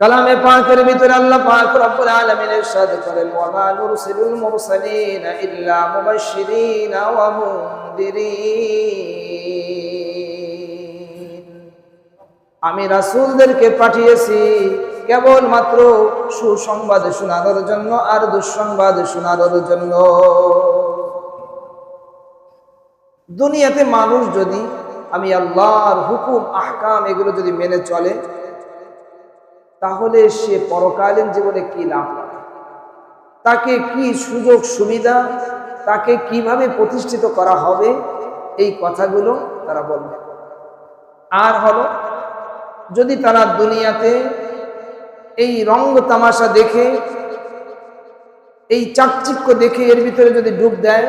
কালামে পাকের ভিতরে আল্লাহ পাক রব্বুল আলামিন ইরশাদ করেন ওয়া মা নুরসিলুল মুরসালিনা ইল্লা মুবাশশিরিনা ওয়া মুনদিরিন। আমি রাসূলদেরকে পাঠিয়েছি কেবলমাত্র সুসংবাদ শোনানোর জন্য আর দুঃসংবাদ শোনানোর জন্য। দুনিয়াতে মানুষ যদি, আমি আল্লাহর হুকুম, আহকাম এগুলো যদি মেনে চলে তাহলে সে পরকালীন জীবনে কি লাভ তাকে কি সুযোগ সুবিধা, তাকে কীভাবে প্রতিষ্ঠিত করা হবে? এই কথাগুলো তারা বলবে। আর হলো, যদি তারা দুনিয়াতে এই রঙ্গ তামাশা দেখে, এই চাকচিক্য দেখে এর ভিতরে যদি ডুব দেয়,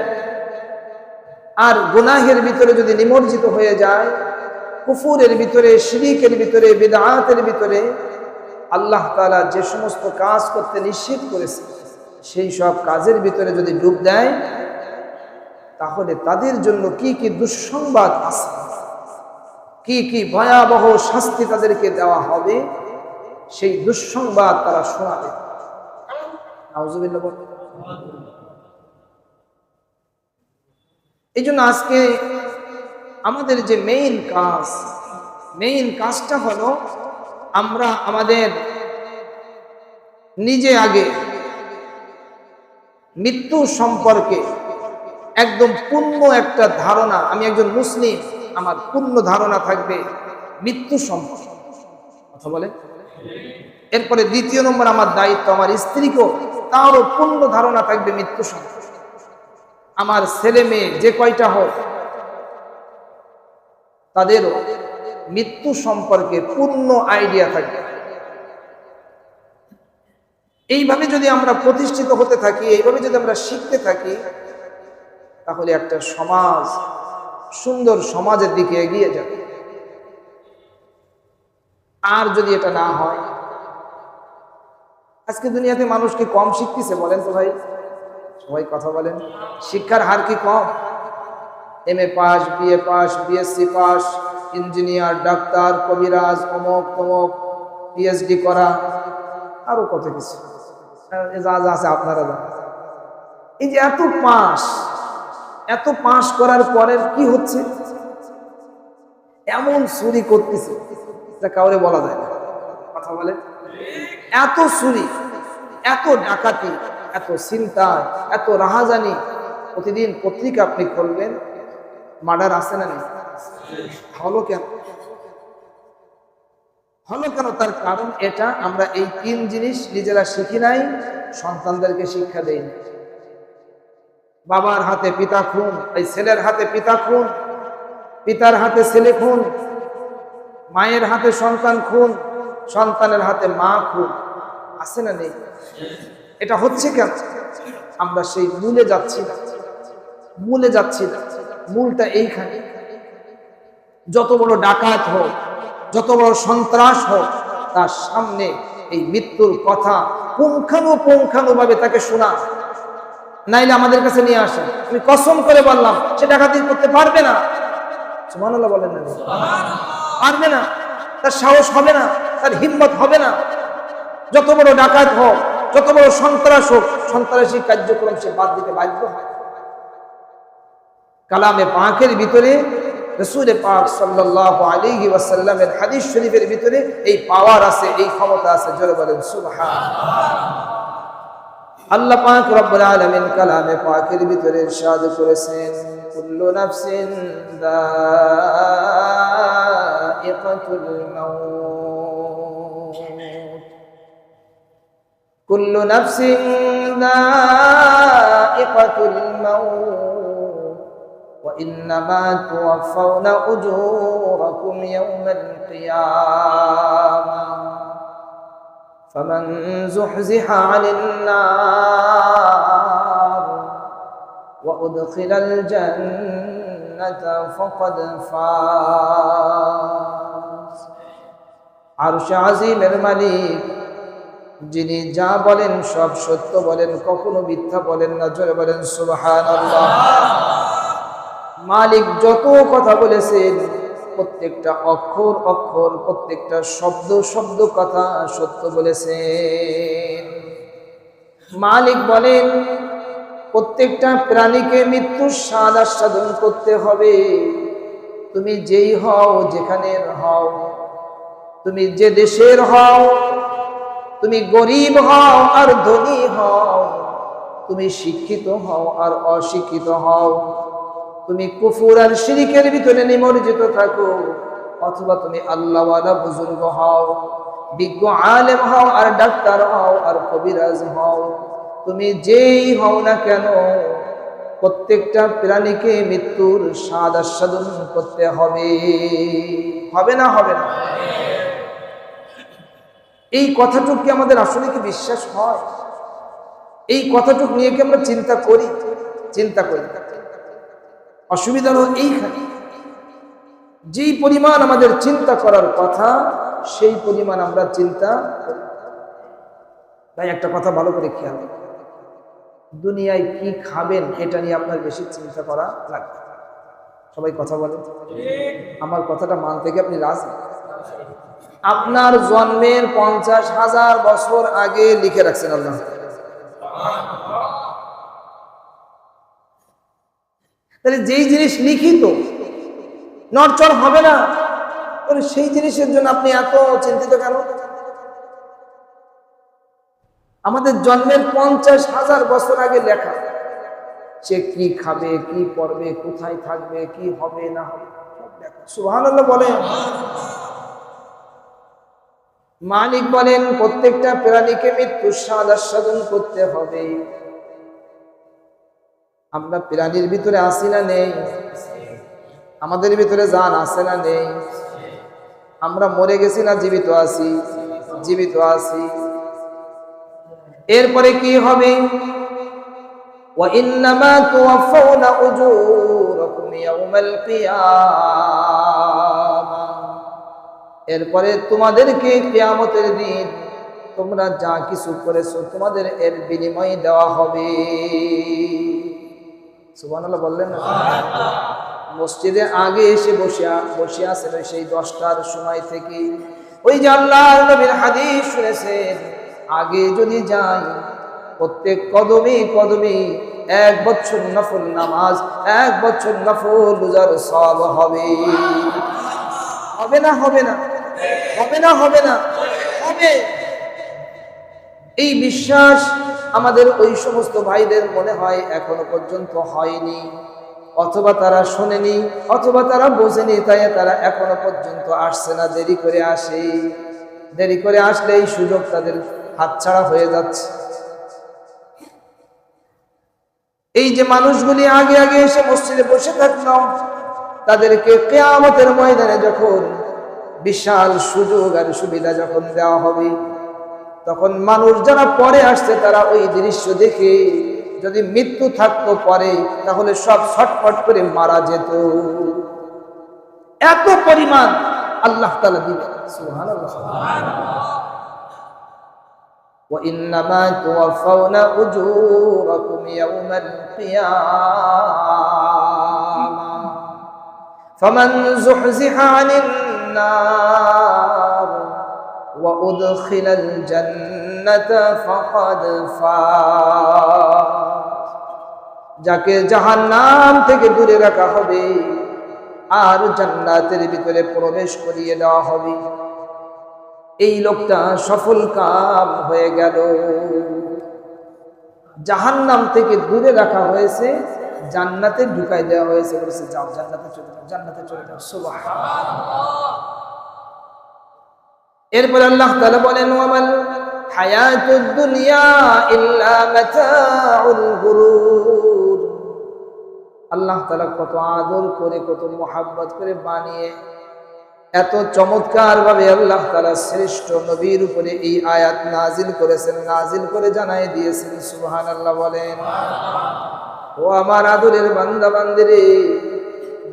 আর গুনাহের ভিতরে যদি নিমজ্জিত হয়ে যায়, কুফুরের ভিতরে, শিরিকের ভিতরে, বেদাতের ভিতরে আল্লাহ তালা যে সমস্ত কাজ করতে নিষেধ করেছে, সেই সব কাজের ভিতরে যদি ডুব দেয়, তাহলে তাদের জন্য কি কি দুঃসংবাদ আছে? কি কি ভয়াবহ শাস্তি তাদেরকে দেওয়া হবে? সেই দুঃসংবাদ তারা শোনাবে। এই জন্য আজকে আমাদের যে মেইন কাজ মেইন কাজটা হলো আমরা আমাদের নিজে আগে। মৃত্যু সম্পর্কে একদম পূর্ণ একটা ধারণা। আমি একজন মুসলিম, আমার পূর্ণ ধারণা থাকবে মৃত্যু সম্পর্কে। কথা বলে? এরপরে দ্বিতীয় নম্বর, আমার দায়িত্ব, আমার স্ত্রীকেও তারও পূর্ণ ধারণা থাকবে মৃত্যু সম্পর্কে। আমার ছেলে মেয়ে যে কয়টা হোক, তাদেরও মৃত্যু সম্পর্কে পূর্ণ আইডিয়া থাকবে। এইভাবে যদি আমরা প্রতিষ্ঠিত হতে থাকি, এইভাবে যদি আমরা শিখতে থাকি, তাহলে একটা সমাজ, সুন্দর সমাজের দিকে এগিয়ে যাবে। আর যদি এটা না হয়, আজকে দুনিয়াতে মানুষ কি কম শিখতেছে বলেন তো ভাই? সবাই কথা বলেন। শিক্ষার হার কি কম? M A pass BA pass BSc pass, engineer, doctor, কবিরাজ অমক তমক পিএইচডি করা, আরও কত কিছু। যা যা আছে আপনারা জানেন। এই যে এত পাস এত পাস করার পরে কি হচ্ছে? এমন চুরি করতেছে যা কাউরে বলা যায় না। কথা বলে? এত চুরি, এত ডাকাতি, এত চিন্তা, এত রাহাজানি প্রতিদিন পত্রিকা আপনি খুলবেন, মার্ডার আসে না হলো কেন? হলো কেন? তার কারণ এটা, আমরা এই তিন জিনিস নিজেরা শিখি নাই, সন্তানদেরকে শিক্ষা দেইনি বাবার হাতে পিতা খুন, এই ছেলের হাতে পিতা খুন, পিতার হাতে ছেলে খুন, মায়ের হাতে সন্তান খুন, সন্তানের হাতে মা খুন, আছে না নেই? এটা হচ্ছে কেন? আমরা সেই মূলে যাচ্ছি না। মূলে যাচ্ছি না। মূলটা এইখানে। যত বড় ডাকাত হোক যত বড় সন্ত্রাস হোক, তার সামনে এই মৃত্যুর কথা পুঙ্খানু পুঙ্খানু ভাবে তাকে শোনা। নাইলে আমাদের কাছে নিয়ে আসেন। আমি কসম করে বললাম, সে ডাকাতি করতে পারবে না। বলেন না পারবে না। তার সাহস হবে না, তার হিম্মত হবে না। যত বড় ডাকাত হোক, যত বড় সন্ত্রাস হোক, সন্ত্রাসী কার্যক্রম সে বাদ দিতে বাধ্য হয়। কালামে পাকের ভিতরে রসুলে পাক সাল্লাহ আলিহি ওয়াসাল্লামের হাদিস শরীফের ভিতরে এই পাওয়ার আছে, এই ক্ষমতা আছে। জোরে বলেন সুবহান আল্লাহ পাক রব্বুল আলামিন কালামে পাকের ভিতরে ইরশাদ করেছেন, কুল্লু নাফসিন দাইকাতুল মাউত। কুল্লু নাফসিন দাইকাতুল মাউত। وإنما توفون أجوركم يوم القيامة فمن زحزح عن النار وأدخل الجنة فقد فاز عرش عظيم الملك যিনি যা বলেন সব সত্য বলেন কখনো মিথ্যা বলেন না জোরে বলেন সুবহানাল্লাহ মালিক যত কথা বলেছেন, প্রত্যেকটা অক্ষর অক্ষর, প্রত্যেকটা শব্দ শব্দ কথা সত্য বলেছেন। মালিক বলেন, প্রত্যেকটা প্রাণীকে মৃত্যুর স্বাদ আস্বাদন করতে হবে। তুমি যেই হও যেখানের হও, তুমি যে দেশের হও, তুমি গরিব হও আর ধনী হও, তুমি শিক্ষিত হও আর অশিক্ষিত হও। তুমি কুফুর আর শিরিকের ভিতরে নিমজ্জিত থাকো, অথবা তুমি আল্লাহওয়ালা বুজুর্গ হও, বিজ্ঞ আলেম হও, আর ডাক্তার হও, আর কবিরাজ হও। তুমি যেই হও না কেন, প্রত্যেকটা প্রাণীকে মৃত্যুর স্বাদ আস্বাদন করতে হবে। হবে না হবে না? এই কথাটুক কি আমাদের আসলে কি বিশ্বাস হয়? এই কথাটুক নিয়ে কি আমরা চিন্তা করি? চিন্তা করি। অসুবিধা হলো এইখানে। যেই পরিমাণ আমাদের চিন্তা করার কথা, সেই পরিমাণ আমরা চিন্তা তাই একটা কথা ভালো করে খেয়াল দুনিয়ায় কি খাবেন, এটা নিয়ে আপনার বেশি চিন্তা করা লাগবে। সবাই কথা বলে আমার কথাটা মানতে গিয়ে আপনি রাজি? আপনার জন্মের পঞ্চাশ হাজার বছর আগে লিখে রাখছেন আল্লাহ। তাহলে যেই জিনিস লিখিত, নড়চড় হবে না। তাহলে সেই জিনিসের জন্য আপনি এত চিন্তিত কেন? আমাদের জন্মের পঞ্চাশ হাজার বছর আগে লেখা, সে কি খাবে, কি পড়বে, কোথায় থাকবে, কি হবে, না হবে সুহান বলেন। মালিক বলেন, প্রত্যেকটা প্রাণীকে মৃত্যুর স্বাদ আস্বাদন করতে হবে। আমরা প্রাণীর ভিতরে আসি না নেই আমাদের ভিতরে জান আছে না নেই আমরা মরে গেছি না জীবিত আছি জীবিত আছি এরপরে কি হবে وإنما توفون أجوركم يوم القيامة এরপরে তোমাদেরকে কিয়ামতের দিন তোমরা যা কিছু করেছো তোমাদের এর বিনিময় দেওয়া হবে সুবহানাল্লাহ বললেন মসজিদে আগে এসে বসে বসে আছেন ওই সেই দশটার সময় থেকে ওই যে নবীর হাদিস শুনেছেন, আগে যদি যাই, প্রত্যেক কদমে কদমে এক বছর নফল নামাজ, এক বছর নফল রোজার সব হবে। হবে না হবে না হবে না হবে না, হবে। এই বিশ্বাস আমাদের ওই সমস্ত ভাইদের মনে হয় এখনও পর্যন্ত হয়নি। অথবা তারা শোনেনি, অথবা তারা বোঝেনি, তাই তারা এখনও পর্যন্ত আসছে না, দেরি করে আসে। দেরি করে আসলে এই সুযোগ তাদের হাতছাড়া হয়ে যাচ্ছে। এই যে মানুষগুলি আগে আগে এসে মসজিদে বসে থাকল, তাদেরকে কেয়ামতের ময়দানে যখন বিশাল সুযোগ আর সুবিধা যখন দেওয়া হবে তখন মানুষ যারা পরে আসছে তারা ওই দৃশ্য দেখে যদি মৃত্যু থাকতো পরে তাহলে সব ছটফট করে মারা যেত এত পরিমাণ আল্লাহ তালা দিবে وإنما توفون أجوركم يوم القيامة فمن زحزح عن النار وأدخل الجنة فقد فاز যাকে জাহান্নাম থেকে দূরে রাখা হবে আর জান্নাতের ভিতরে প্রবেশ করিয়ে দেওয়া হবে এই লোকটা সফল কাম হয়ে গেল জাহান্নাম থেকে দূরে রাখা হয়েছে জান্নাতে ঢুকাই দেওয়া হয়েছে বলেছে যাও জান্নাতে চলে যাও জান্নাতে চলে যাও সুবহানাল্লাহ এরপর আল্লাহ তাআলা বলেন ওয়ামাল হায়াতুদ দুনিয়া গুরুর। আল্লাহ তাআলা কত আদর করে, কত মোহাব্বত করে বানিয়ে এত চমৎকার ভাবে আল্লাহ তাআলা শ্রেষ্ঠ নবীর উপরে এই আয়াত নাজিল করেছেন নাজিল করে জানাই দিয়েছেন, সুবহানাল্লাহ বলেন। ও আমার আদরের বান্দা বান্দিরে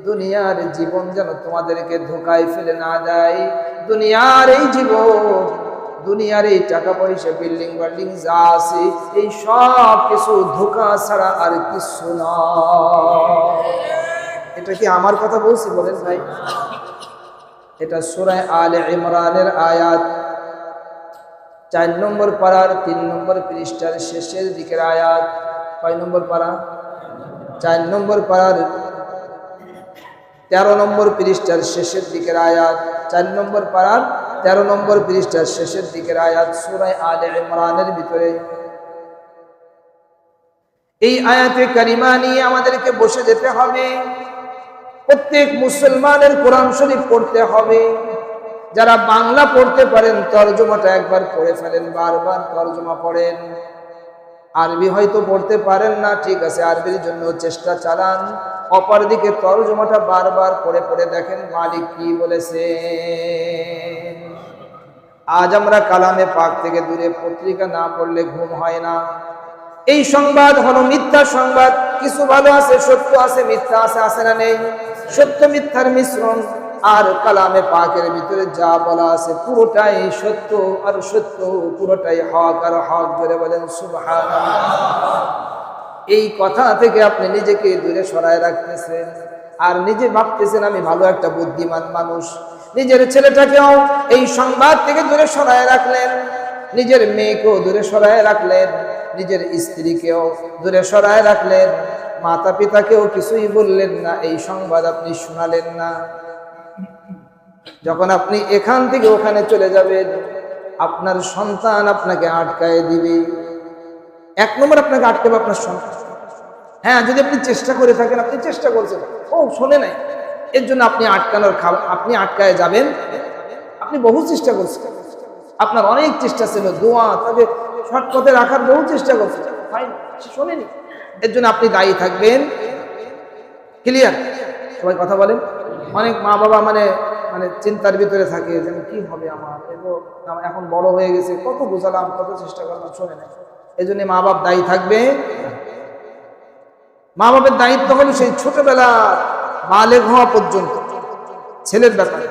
দুনিয়ার জীবন যেন তোমাদেরকে ধোকায় ফেলে না যায় দুনিয়ার এই জীবন, দুনিয়ার এই টাকা পয়সা বিল্ডিং বিল্ডিং যা আছে, এই সব কিছু ধোকা ছাড়া আর কিছু না। এটা কি আমার কথা বলছি বলেন ভাই? এটা সুরায় আলে ইমরানের আয়াত। চার নম্বর পাড়ার তিন নম্বর পৃষ্ঠার শেষের দিকের আয়াত। কয় নম্বর পাড়া? চার নম্বর পাড়ার তেরো নম্বর পৃষ্ঠার শেষের দিকের আয়াত, চার নম্বর পাড়ার তেরো নম্বর পৃষ্ঠার শেষের দিকের আয়াত সুরায় আলে ইমরানের ভিতরে। এই আয়াতে কারিমা নিয়ে আমাদেরকে বসে যেতে হবে। প্রত্যেক মুসলমানের কোরআন শরীফ পড়তে হবে। যারা বাংলা পড়তে পারেন, তর্জমাটা একবার পড়ে ফেলেন, বারবার তর্জমা পড়েন। আরবি হয়তো পড়তে পারেন না, ঠিক আছে, আরবির জন্য চেষ্টা চালান। অপরদিকে তরজমাটা বারবার পড়ে পড়ে দেখেন মালিক কি বলেছে। আজ আমরা কালামে পাক থেকে দূরে পত্রিকা না পড়লে ঘুম হয় না। এই সংবাদ হলো মিথ্যা সংবাদ, কিছু ভালো আছে, সত্য আছে, মিথ্যা আছে আছে না নেই। সত্য মিথ্যার মিশ্রণ আর কালামে পাকের ভিতরে যা বলা আছে পুরোটাই সত্য আর সত্য পুরোটাই হক আর হক ধরে বলেন সুবহানাল্লাহ। এই কথা থেকে আপনি নিজেকে দূরে সরায় রাখতেছেন আর নিজে ভাবতেছেন, আমি ভালো একটা বুদ্ধিমান মানুষ। নিজের ছেলেটাকেও এই সংবাদ থেকে দূরে সরায় রাখলেন, নিজের মেয়েকেও দূরে সরায় রাখলেন, নিজের স্ত্রীকেও দূরে সরায় রাখলেন। মাতা পিতাকেও কিছুই বললেন না, এই সংবাদ আপনি শোনালেন না। যখন আপনি এখান থেকে ওখানে চলে যাবেন, আপনার সন্তান আপনাকে আটকায় দিবে। এক নম্বর আপনাকে আটকাবে আপনার সন্তান। হ্যাঁ যদি আপনি চেষ্টা করে থাকেন, আপনি চেষ্টা করছেন। ও, শোনে নাই। এর জন্য আপনি আটকানোর খাবার আপনি আটকায় যাবেন। আপনি বহু চেষ্টা করছেন। আপনার অনেক চেষ্টা ছিল, দোয়া, তাকে সৎ রাখার বহু চেষ্টা সে শোনেনি। এর জন্য আপনি দায়ী থাকবেন। ক্লিয়ার সবাই কথা বলেন? অনেক মা বাবা মানে মানে চিন্তার ভিতরে থাকে যে কি হবে আমার? এগো আমার এখন বড় হয়ে গেছে, কত বোঝালাম, কত চেষ্টা করলাম, শোনে না এই জন্য মা বাপ দায়ী থাকবে। মা বাপের দায়িত্ব হলো সেই ছোটবেলা বালেগ হওয়া পর্যন্ত, ছেলের ব্যাপারে।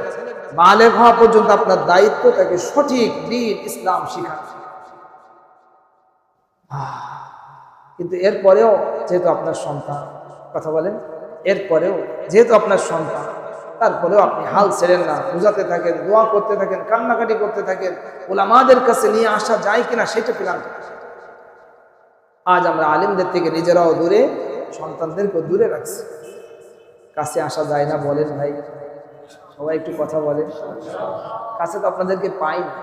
বালেগ হওয়া পর্যন্ত আপনার দায়িত্ব তাকে সঠিক দিন ইসলাম শিখা কিন্তু এরপরেও যেহেতু আপনার সন্তান, কথা বলেন, এরপরেও যেহেতু আপনার সন্তান তারপরেও আপনি হাল ছেড়েন না, বুঝাতে থাকেন, দোয়া করতে থাকেন, কান্নাকাটি করতে থাকেন, ওলামাদের কাছে নিয়ে আসা যায় কিনা সেটা প্ল্যান আজ আমরা আলিমদের থেকে নিজেরাও দূরে, সন্তানদেরকেও দূরে রাখছি। কাছে আসা যায় না, বলেন ভাই। সবাই একটু কথা বলেন। কাছে তো আপনাদেরকে পাই না।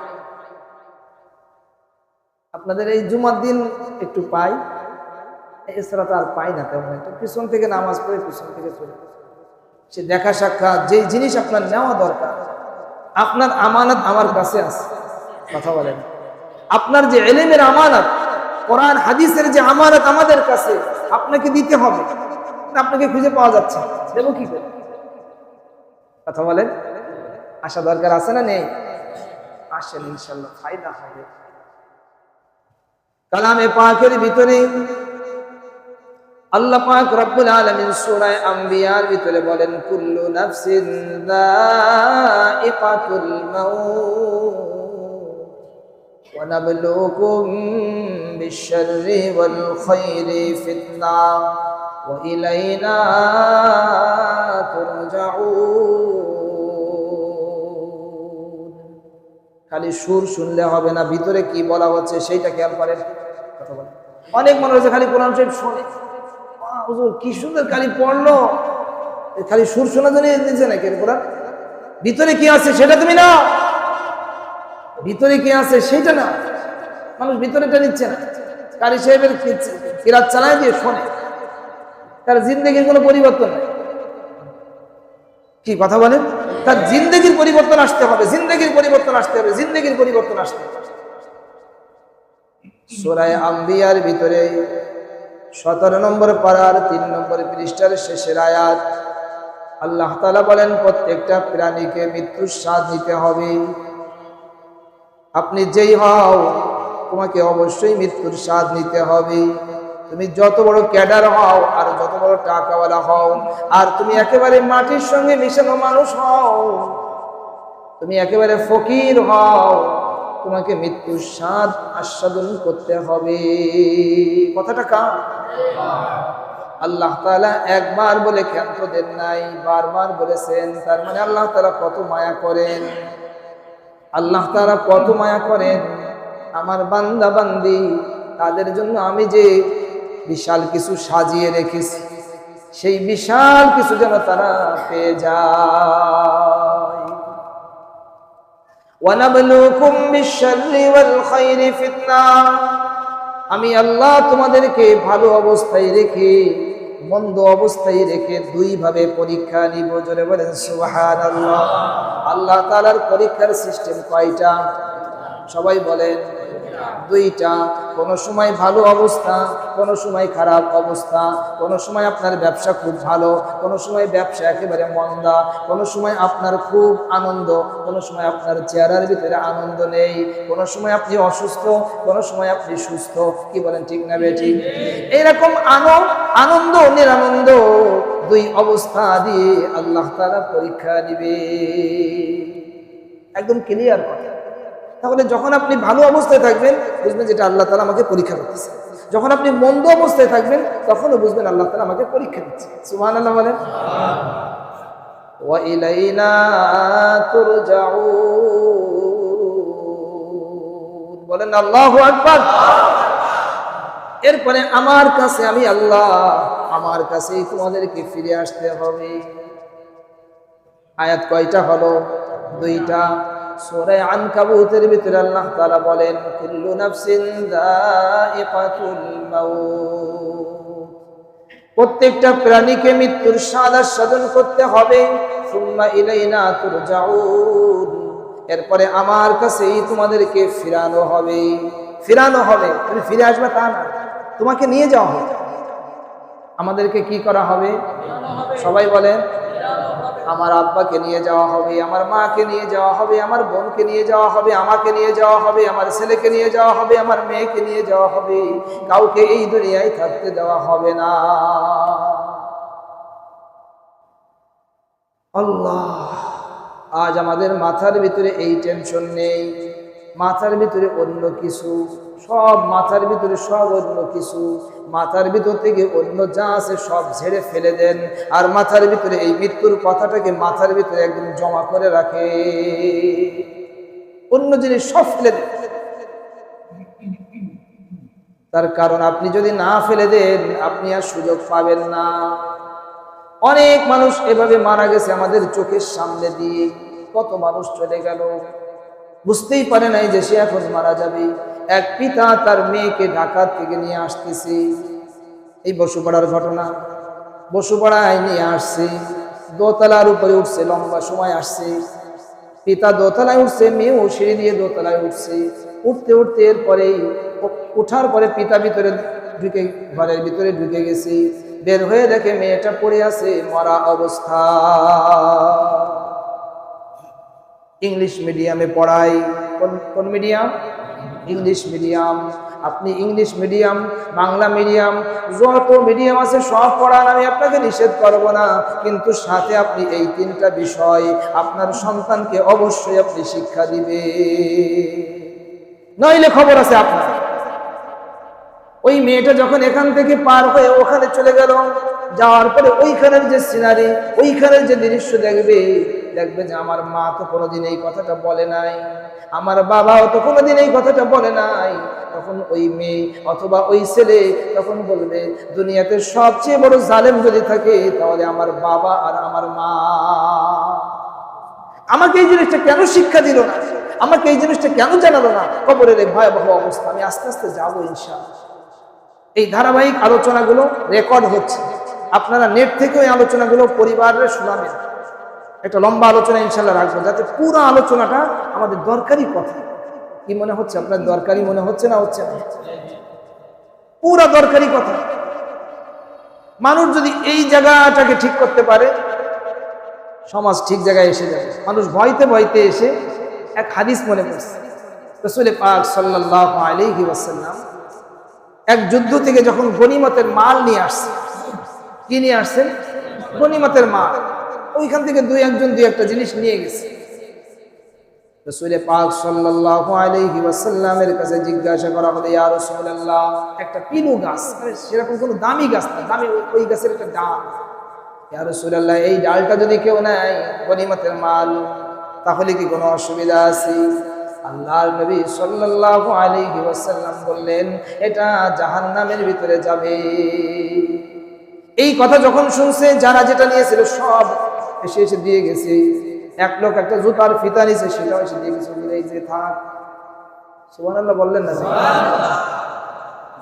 আপনাদের এই জুমার দিন একটু পাই। এছাড়া তো আর পাই না তেমন একটা। পিছন থেকে নামাজ পড়ে, পিছন থেকে চলে। সে দেখা সাক্ষাৎ যে জিনিস আপনার নেওয়া দরকার, আপনার আমানত আমার কাছে আছে। কথা বলেন। আপনার যে এলেমের আমানত, কোরআন, হাদিসের যে আমানত আমাদের কাছে, আপনাকে দিতে হবে। আপনাকে খুঁজে পাওয়া যাচ্ছে। দেবো কি করে? কথা বলেন। আসা দরকার আছে না নেই? আসেন ইনশাল্লাহ, ফায়দা হবে। কালামে পাকের ভিতরে আল্লাহ পাক রব্বুল আলামিন সূরা আম্বিয়ার ভিতরে বলেন, কুল্লু নাফসিন যায়িকাতুল মাউত ওয়া নাবলুকুম বিশ-শাররি ওয়াল খায়রি ফিতনা ওয়া ইলাইনা তুরজাউন। খালি সুর শুনলে হবে না, ভিতরে কি বলা হচ্ছে সেইটা খেয়াল করেন। কথা বলেন। অনেক মনে হচ্ছে খালি কোরআন শরীফ শোনে। হুজুর, কি সুন্দর খালি পড়ল। খালি সুর শোনা জন্য দিচ্ছে নাকি কোরআন? ভিতরে কি আছে সেটা তুমি না ভিতরে কি আছে সেটা না মানুষ ভিতরেটা নিচ্ছে না। কারি সাহেবের কিরাত চালায় দিয়ে শোনে। তার জিন্দগির কোনো পরিবর্তন কি কথা বলেন? তার জিন্দগির পরিবর্তন আসতে হবে। জিন্দগির পরিবর্তন আসতে হবে। জিন্দগির পরিবর্তন আসতে হবে। সোরায় আম্বিয়ার ভিতরে সতেরো নম্বর পাড়ার তিন নম্বর পৃষ্ঠার শেষের আয়াত। আল্লাহ তালা বলেন, প্রত্যেকটা প্রাণীকে মৃত্যুর স্বাদ নিতে হবে। আপনি যেই হও, তোমাকে অবশ্যই মৃত্যুর স্বাদ নিতে হবে। তুমি যত বড় ক্যাডার হও আর যত বড় টাকাওয়ালা হও, আর তুমি একেবারে মাটির সঙ্গে মিশানো মানুষ হও, তুমি একেবারে ফকির হও, তোমাকে মৃত্যুর স্বাদ আস্বাদন করতে হবে। কথাটা কার? আল্লাহ তাআলা একবার বলে ক্ষান্ত দেন নাই বারবার বলেছেন তার মানে আল্লাহ তাআলা কত মায়া করেন আল্লাহ তাআলা কত মায়া করেন আমার বান্দা বান্দি তাদের জন্য আমি যে বিশাল কিছু সাজিয়ে রেখেছি সেই বিশাল কিছু যেন তারা পেয়ে যায় ونبلوكم بالشر والخير فتنة আমি আল্লাহ তোমাদেরকে ভালো অবস্থায় রেখে, মন্দ অবস্থায় রেখে দুই ভাবে পরীক্ষা নিব। জোরে বলেন সুহান আল্লাহ আল্লাহ তালার পরীক্ষার সিস্টেম কয়টা? সবাই বলেন দুইটা, কোন সময় ভালো অবস্থা, কোন সময় খারাপ অবস্থা, কোন সময় আপনার ব্যবসা খুব ভালো, কোন সময় ব্যবসা একেবারে মন্দা, কোন সময় আপনার খুব আনন্দ, কোন সময় আপনার চেহারার ভিতরে আনন্দ নেই, কোন সময় আপনি অসুস্থ, কোন সময় আপনি সুস্থ। কি বলেন ঠিক না বেঠি এইরকম আনো, আনন্দ, নিরানন্দ দুই অবস্থা দিয়ে আল্লাহ তারা পরীক্ষা নিবে। একদম ক্লিয়ার কথা। তাহলে যখন আপনি ভালো অবস্থায় থাকবেন, বুঝবেন যেটা আল্লাহ তালা আমাকে পরীক্ষা করতেছে। যখন আপনি মন্দ অবস্থায় থাকবেন, তখনও বুঝবেন আল্লাহ তালা আমাকে পরীক্ষা দিচ্ছে। সুমান আল্লাহ বলেন বলেন আল্লাহ আকবার। এরপরে আমার কাছে আমি আল্লাহ, আমার কাছেই তোমাদেরকে ফিরে আসতে হবে। আয়াত কয়টা হলো? দুইটা। সূরা আনকাবুতের ভিতরে আল্লাহ তাআলা বলেন, কুল্লু নাফসিন প্রত্যেকটা প্রাণীকে মৃত্যুর স্বাদ আস্বাদন করতে হবে। এরপরে, আমার কাছেই তোমাদেরকে ফিরানো হবে। ফিরানো হবে? তুমি ফিরে আসবে তা না। তোমাকে নিয়ে যাওয়া হবে। আমাদেরকে কি করা হবে? সবাই বলেন আমার আব্বাকে নিয়ে যাওয়া হবে, আমার মাকে নিয়ে যাওয়া হবে, আমার বোনকে নিয়ে যাওয়া হবে, আমাকে নিয়ে যাওয়া হবে, আমার ছেলেকে নিয়ে যাওয়া হবে, আমার মেয়েকে নিয়ে যাওয়া হবে। কাউকে এই দুনিয়ায় থাকতে দেওয়া হবে না। আল্লাহ, আজ আমাদের মাথার ভিতরে এই টেনশন নেই। মাথার ভিতরে অন্য কিছু। সব মাথার ভিতরে সব অন্য কিছু। মাথার ভিতর থেকে অন্য যা আছে সব ঝেড়ে ফেলে দেন। আর মাথার ভিতরে এই মৃত্যুর কথাটাকে মাথার ভিতরে একদম জমা করে রাখে। অন্য জিনিস সব ফেলে দেন। তার কারণ আপনি যদি না ফেলে দেন, আপনি আর সুযোগ পাবেন না। অনেক মানুষ এভাবে মারা গেছে আমাদের চোখের সামনে দিয়ে। কত মানুষ চলে গেল। বুঝতেই পারে নাই যে এখন মারা যাবে। এক পিতা তার মেয়েকে ঢাকা থেকে নিয়ে আসতেছে। এই বসুপাড়ার ঘটনা। বসুপাড়ায় নিয়ে আসছে। দোতলার উপরে উঠছে, লম্বা সময় আসছে। পিতা দোতলায় উঠছে, মেয়েও সিঁড়ি দিয়ে দোতলায় উঠছে। উঠতে উঠতে এরপরেই উঠার পরে পিতা ভিতরে ঢুকে, ঘরের ভিতরে ঢুকে গেছে। বের হয়ে দেখে মেয়েটা পড়ে আছে মরা অবস্থা ইংলিশ মিডিয়ামে পড়াই। কোন কোন মিডিয়াম? English medium. আপনি ইংলিশ মিডিয়াম, বাংলা মিডিয়াম, যত মিডিয়াম আছে সব পড়ান, আমি আপনাকে নিষেধ করব না। কিন্তু সাথে আপনি এই তিনটা বিষয় আপনার সন্তানকে অবশ্যই আপনি শিক্ষা দিবে নইলে খবর আছে আপনার। ওই মেয়েটা যখন এখান থেকে পার হয়ে ওখানে চলে গেল, যাওয়ার পরে ওইখানের যে সিনারি ওইখানের যে দৃশ্য দেখবে দেখবে যে আমার মা তো কোনোদিন এই কথাটা বলে নাই, আমার বাবাও তো কোনোদিন এই কথাটা বলে নাই। তখন ওই মেয়ে অথবা ওই ছেলে তখন বলবে, দুনিয়াতে সবচেয়ে বড় জালেম যদি থাকে, তাহলে আমার বাবা আর আমার মা। আমাকে এই জিনিসটা কেন শিক্ষা দিল না? আমাকে এই জিনিসটা কেন জানালো না? কবরের এই ভয়াবহ অবস্থা, আমি আস্তে আস্তে যাব ইনশাআল্লাহ। এই ধারাবাহিক আলোচনাগুলো রেকর্ড হচ্ছে। আপনারা নেট থেকে ওই আলোচনাগুলো পরিবারের শোনাবেন। একটা লম্বা আলোচনা ইনশাল্লাহ রাখব, যাতে পুরো আলোচনাটা আমাদের দরকারি কথা কি মনে হচ্ছে আপনার? দরকারি মনে হচ্ছে না হচ্ছে না? পুরা দরকারি কথা মানুষ যদি এই জায়গাটাকে ঠিক করতে পারে, সমাজ ঠিক জায়গায় এসে যাবে। মানুষ ভয়তে ভয়তে এসে এক হাদিস মনে করছে। রসুল পাক সাল্লাহ আলাইহি ওয়াসাল্লাম এক যুদ্ধ থেকে যখন গনিমতের মাল নিয়ে আসছে, কি নিয়ে আসছেন? গনিমতের মাল। ওইখান থেকে দুই একজন, দুই একটা জিনিস নিয়ে গেছে। রসুলে পাক সাল্লাল্লাহু আলাইহি ওয়াসাল্লামের কাছে জিজ্ঞাসা করা হলো, ইয়া রাসূলুল্লাহ, একটা পিনু গাছ সেরকম কোনো দামি গাছ না, দামি ওই- গাছের একটা ডাল। ইয়া রাসূলুল্লাহ, এই ডালটা যদি কেউ নেয়, গনিমতের মাল, তাহলে কি কোনো অসুবিধা আছে? আল্লাহর নবী সাল্লাল্লাহু আলাইহি ওয়াসাল্লাম বললেন, এটা জাহান্নামের ভিতরে যাবে। এই কথা যখন শুনছে, যারা যেটা নিয়েছিল সব এসে এসে দিয়ে গেছে। এক লোক একটা জুতার ফিতা নিছে সেটাও এসে দিয়ে গেছে। এই যে থাক। সুবহানাল্লাহ বললেন না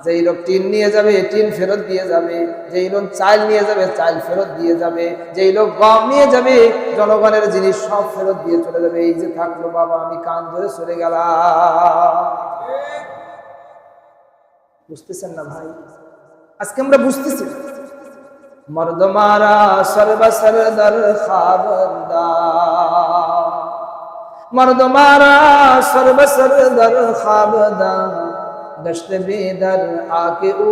যেই লোক টিন নিয়ে যাবে, টিন ফেরত দিয়ে যাবে। যেই লোক চাল নিয়ে যাবে, চাল ফেরত দিয়ে যাবে। যেই লোক গম নিয়ে যাবে, জনগণের জিনিস সব ফেরত দিয়ে চলে যাবে। এই যে থাকল বাবা, আমি কান ধরে চলে গেলাম। বুঝতেছেন না ভাই? আজকে আমরা বুঝতেছি। মর্দ মারা সর্ব সরদর খাবদার মর্দ মারা সর্ব সরদর খাবদার দশত বেদর আকে ও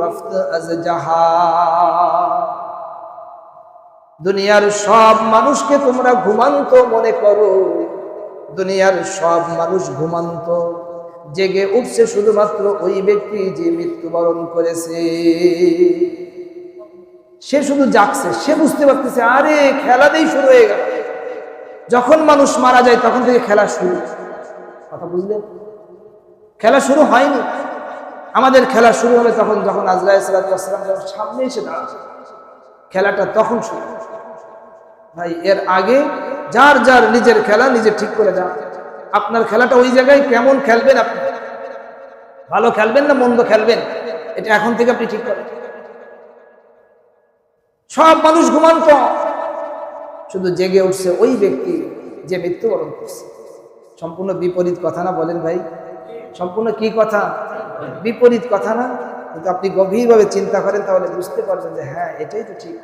রফত আজ দুনিয়ার সব মানুষকে তোমরা ঘুমান্ত মনে করো দুনিয়ার সব মানুষ ঘুমান্ত জেগে উঠছে শুধুমাত্র ওই ব্যক্তি যে মৃত্যুবরণ করেছে। সে শুধু জাগছে, সে বুঝতে পারতেছে, আরে খেলাতেই শুরু হয়ে গেল। যখন মানুষ মারা যায়, তখন থেকে খেলা শুরু। কথা বুঝলেন? খেলা শুরু হয়নি। আমাদের খেলা শুরু হবে তখন যখন আজরাই সালাম যখন সামনে এসে দাঁড়াচ্ছে খেলাটা তখন শুরু ভাই, এর আগে যার যার নিজের খেলা নিজে ঠিক করে যান আপনার খেলাটা ওই জায়গায় কেমন খেলবেন আপনি? ভালো খেলবেন না মন্দ খেলবেন? এটা এখন থেকে আপনি ঠিক করেন। সব মানুষ ঘুমান্ত শুধু জেগে উঠছে ওই ব্যক্তি যে মৃত্যুবরণ করছে। সম্পূর্ণ বিপরীত কথা না বলেন ভাই। সম্পূর্ণ কি কথা? বিপরীত কথা না। কিন্তু আপনি গভীরভাবে চিন্তা করেন তাহলে বুঝতে পারবেন যে হ্যাঁ এটাই তো ঠিক।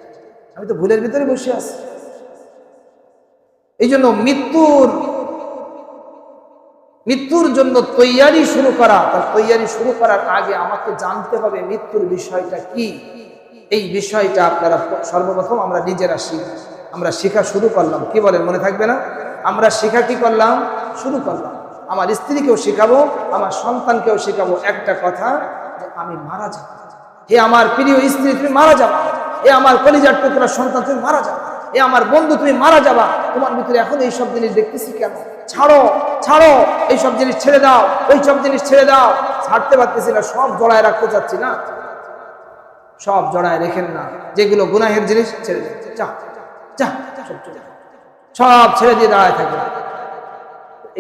আমি তো ভুলের ভিতরে বসে আছি। এই জন্য মৃত্যুর মৃত্যুর জন্য তৈয়ারি শুরু করা, তার তৈয়ারি শুরু করার আগে আমাকে জানতে হবে মৃত্যুর বিষয়টা কি? এই বিষয়টা আপনারা সর্বপ্রথম আমরা নিজেরা শিখ আমরা শেখা শুরু করলাম। কি বলেন, মনে থাকবে না? আমরা শেখা কি করলাম? শুরু করলাম। আমার স্ত্রীকেও শেখাবো, আমার সন্তানকেও শেখাবো একটা কথা যে আমি মারা যাব। হে আমার প্রিয় স্ত্রী, তুমি মারা যাবা। হে আমার কলিজার টুকরা সন্তান, তুমি মারা যাবা। এ আমার বন্ধু, তুমি মারা যাবা। তোমার ভিতরে এখন এই সব জিনিস দেখতেছি কেন? ছাড়ো ছাড়ো, এইসব জিনিস ছেড়ে দাও ওই সব জিনিস ছেড়ে দাও। ছাড়তে পারতেছি না, সব জড়ায় রাখতে চাচ্ছি না। সব জড়ায় রেখেন না। যেগুলো গুনাহের জিনিস, ছেড়ে দিন যা যা, সব ছেড়ে দিয়ে দাঁড়ায় থাকে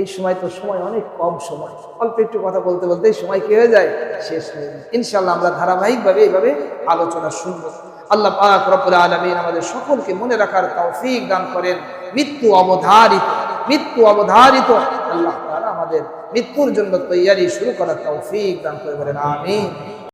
এই সময় তো সময় অনেক কম সময়। অল্প একটু কথা বলতে বলতে সময় কি হয়ে যায়? শেষ হয়ে যায়। ইনশাল্লাহ আমরা ধারাবাহিকভাবে এইভাবে আলোচনা শুনব। আল্লাহ পাক রব্বুল আলামিন আমাদের সকলকে মনে রাখার তৌফিক দান করেন। মৃত্যু অবধারিত মৃত্যু অবধারিত। আল্লাহ আমাদের মৃত্যুর জন্য তৈয়ারি শুরু করার তৌফিক দান করে বলেন, আমিন।